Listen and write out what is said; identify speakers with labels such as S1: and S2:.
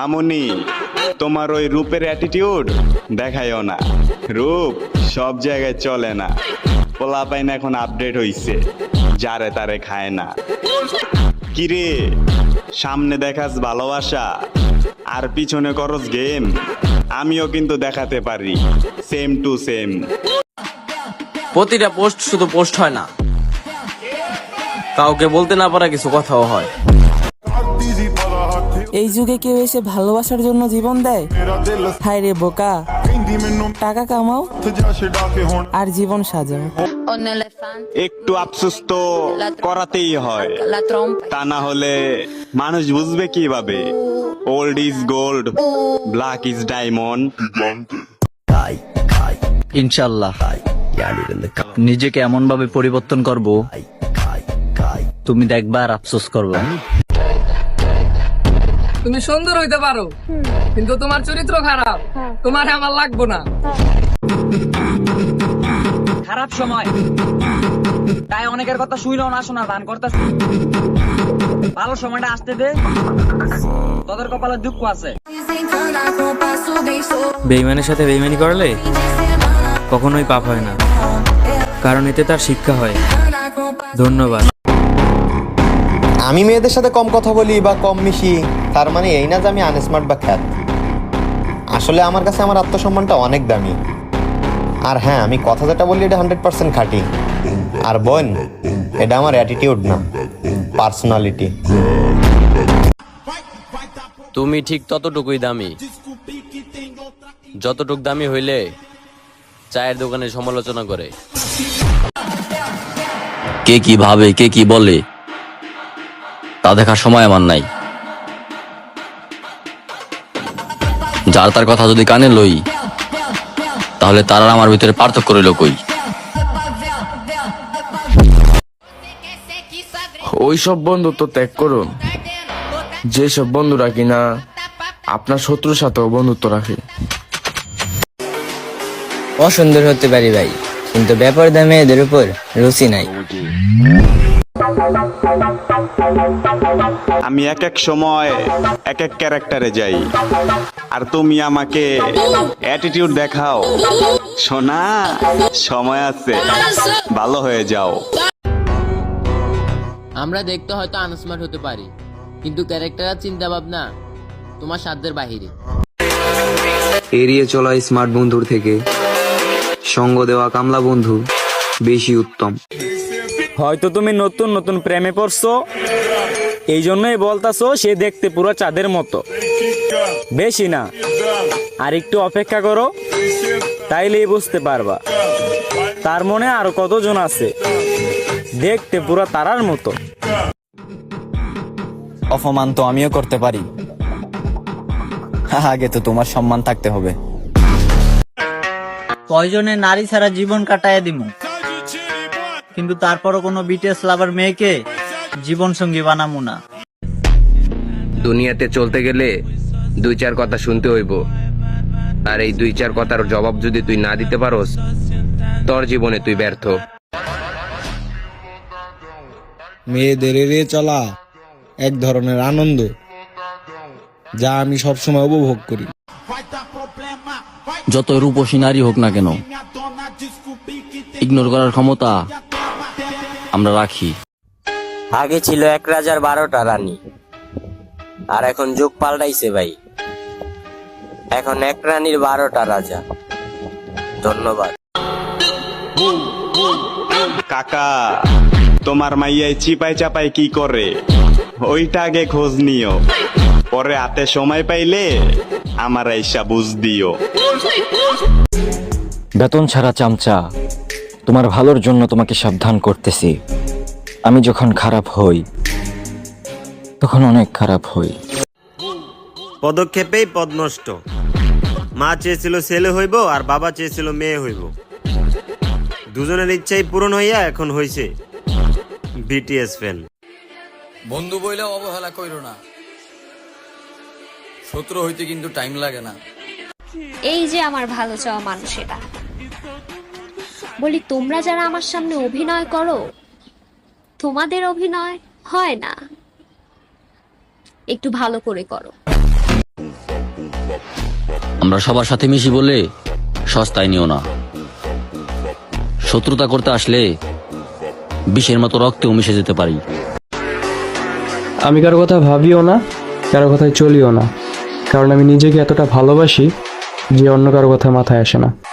S1: মামুনি, তোমার ওই রূপের অ্যাটিটিউড দেখাইও না। রূপ সব জায়গায় চলে না। পোলা পাইন এখন আপডেট হইছে, যারে তারে খায় না। কিরে, সামনে দেখাস ভালোবাসা, আর পিছনে করস গেম আমিও কিন্তু দেখাতে পারি। সেম টু সেম
S2: প্রতিটা পোস্ট শুধু পোস্ট হয় না। কাউকে বলতে না পারা কিছু কথাও হয়।
S3: এই যুগে কেউ এসে ভালোবাসার জন্য জীবন দেয়? হায় রে বোকা। টাকা কামাও? আর জীবন সাজাও।
S1: একটু আফসোস তো করাতেই হয়. তা না হলে মানুষ বুঝবে কীভাবে? Old is gold black is diamond
S4: ইনশাল্লাহ নিজেকে এমন ভাবে পরিবর্তন করব তুমি দেখবা আর আফসোস করবে।
S5: তুমি সুন্দর হইতে পারো। কিন্তু তোমার চরিত্র খারাপ। তোমার আমার লাগবো না।
S6: খারাপ সময়। তাই অনেকের কথা শুইলেও না শোনা দান করতেছে ভালো সময়টা আসতে দে। তোদের কপালে দুঃখ আছে।
S7: বেইমানের সাথে বেইমানি করলে কখনোই পাপ হয় না। কারণ এতে তার শিক্ষা হয়। ধন্যবাদ।
S8: আমি মেয়েদের সাথে কম কথা বলি বা কম মিশি তার মানে এই না যে আমি আনস্মার্ট বা খ্যাত। আসলে আমার কাছে আমার আত্মসম্মানটা অনেক দামি। আর হ্যাঁ আমি কথা যেটা বলি এটা হান্ড্রেড পার্সেন্ট খাঁটি। আর বোন এটা আমার অ্যাটিটিউড না পার্সোনালিটি
S2: তুমি ঠিক ততটুকুই দামি। যতটুক দামি হইলে চায়ের দোকানে সমালোচনা করে।
S4: কে কি ভাবে কে কি বলে? তা দেখার সময় আমার নাই। যার তার কথা যদি কানে লই তাহলে তার আর আমার ভিতরে পার্থক্য রইল কই?
S9: ওই সব বন্ধুত্ব ত্যাগ করুন। যেসব বন্ধুরা কিনা আপনার শত্রুর সাথেও বন্ধুত্ব রাখে।
S6: অসুন্দর হতে পারি ভাই কিন্তু ব্যাপার দামে এদের উপর রুচি নাই।
S1: আমি এক এক সময় এক এক ক্যারেক্টারে যাই। আর তুমি আমাকে অ্যাটিটিউড দেখাও। সোনা সময় আছে। ভালো হয়ে যাও।
S10: আমরা দেখতে হয়তো আনস্মার্ট হতে পারি কিন্তু ক্যারেক্টার আর চিন্তা ভাবনা তোমার সাধ্যের বাহিরে।
S7: এড়িয়ে চলা স্মার্ট বন্ধুর থেকে সঙ্গ দেওয়া কামলা বন্ধু বেশি উত্তম।
S5: হয়তো তুমি নতুন নতুন প্রেমে পড়ছো। এই জন্যই বলতাছো সে দেখতে পুরো চাঁদের মতো। বেশি না। আর একটু অপেক্ষা করো তাইলেই বুঝতে পারবা। তার মনে আরও কতজন আছে? দেখতে পুরো তারার মতো।
S4: অপমান তো আমিও করতে পারি। আগে তো তোমার সম্মান থাকতে হবে।
S6: প্রয়োজনে নারী ছাড়া জীবন কাটায় দিমু? কিন্তু তারপরও কোনো বিটিএস লাভার মেয়েকে জীবন সঙ্গী বানামু না।
S7: দুনিয়াতে চলতে গেলে দুই চার কথা শুনতে হইব। আর এই দুই চার কথার জবাব যদি তুই না দিতে পারোস তোর জীবনে তুই ব্যর্থ।
S9: মেয়েদের এড়িয়ে চলা এক ধরনের আনন্দ যা আমি সবসময় উপভোগ করি।
S4: যত রূপসী নারী হোক না কেন ইগনোর করার ক্ষমতা আমরা রাখি।
S6: আগে ছিল এক রাজার বারোটা রানী আর এখন যুগ পাল্টাইছে ভাই। এখন এক রানীর বারোটা রাজা। ধন্যবাদ।
S1: কাকা তোমার মাইয়াই চিপাই চাপাই কি করে? ওইটা আগে খোঁজ নিও। পরে হাতে সময় পাইলে আমার এইসা বুঝ দিও।
S4: বেতন ছাড়া চামচা তোমার ভালোর জন্য তোমাকে সাবধান করতেছি। আমি যখন খারাপ হই তখন অনেক খারাপ হই।
S8: পদক্ষেপেই পদ নষ্ট। মা চেয়েছিল ছেলে হইব আর বাবা চেয়েছিল মেয়ে হইব। দুজনের ইচ্ছাই পূরণ হইয়া এখন হইছে বিটিএস ফ্যান
S2: বন্ধু বইলে অবহেলা কইরো না। শত্রু হইতে কিন্তু টাইম লাগে না।
S11: এই যে আমার ভালো চাওয়া মানুষেরা বলি তোমরা যারা আমার সামনে অভিনয় করো তোমাদের অভিনয় হয় না। একটু ভালো করে করো।
S12: আমরা সবার সাথে মিশি বলে সস্তায় নিও না। শত্রুতা করতে আসলে বিষের মতো রক্তেও মিশে যেতে পারি।
S13: আমি কারও কথা ভাবিও না কারও কথায় চলিও না। কারণ আমি নিজেকে এতটা ভালোবাসি যে অন্য কারও কথা মাথায় আসে না।